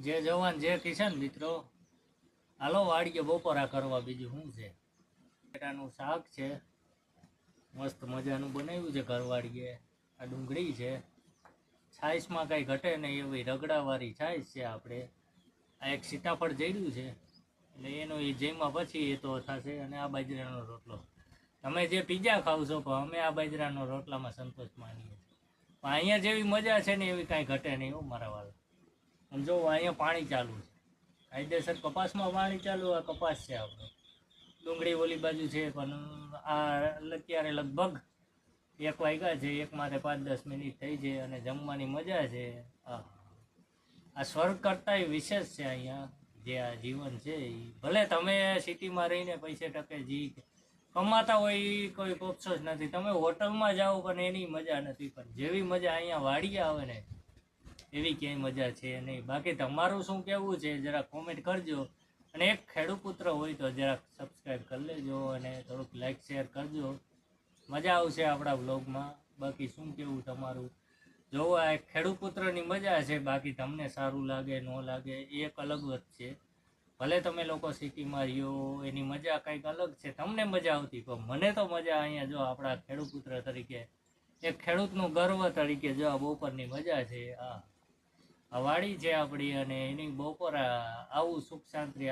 જે જવાન જે કિશન મિત્રો, હાલો વાડીએ બપોરા કરવા બીજું શું છે? બટાટાનું શાક છે. મસ્ત મજાનું બનાવ્યું છે ઘરવાળીએ આ ડુંગળી છે. છાશમાં કાંઈ ઘટે નહીં એવી રગડાવાળી છાશ છે આપણે. આ એક સીતાફળ જઈડ્યું છે. એટલે એનો એ જેમાં પછી એ તો થશે અને આ બાજરાનો રોટલો. તમે જે પીઝા ખાવ છો, પણ અમે આ બાજરાનો રોટલામાં સંતોષ માનીએ છીએ. પણ અહીંયા જેવી મજા છે ને એવી કાંઈ ઘટે નહીં હો મારા વાળા અને જો અહીંયા પાણી ચાલુ છે. કાયદેસર કપાસમાં પાણી ચાલુ, આ કપાસ છે આપણો. ડુંગળી ઓલી બાજુ છે, પણ આ અત્યારે લગભગ એક વાગ્યા છે, એક માથે પાંચ દસ મિનિટ થઈ છે અને જમવાની મજા છે. આ આ સ્વર્ગ કરતાંય વિશેષ છે અહીંયા. જે આ જીવન છે એ. ભલે તમે સિટીમાં રહીને પૈસે ટકે જી કમાતા હોય એ કોઈ અફસોસ નથી. તમે હોટલમાં જાઓ પણ એની મજા નથી. પણ જેવી મજા અહીંયા વાડીએ આવે ને એવી ક્યાંય મજા છે નહીં. બાકી તમારું શું કહેવું છે જરા કોમેન્ટ કરજો. અને એક ખેડૂત પુત્ર હોય તો જરાક સબસ્ક્રાઈબ કરી લેજો અને થોડુંક લાઈક શેર કરજો. મજા આવશે આપણા બ્લોગમાં બાકી શું કેવું તમારું? જોવો આ એક ખેડૂત પુત્રની મજા છે, બાકી તમને સારું લાગે, ન લાગે, એ એક અલગ જ છે. ભલે તમે લોકો સિટીમાં રહ્યો એની મજા કંઈક અલગ છે, તમને મજા આવતી, પણ મને તો મજા અહીંયા જો આપણા ખેડૂત પુત્ર તરીકે, એક ખેડૂતનું ગર્વ તરીકે જો આ બપોરની મજા છે આ વાડી છે આપણી અને એની બપોર આવું સુખ શાંતિ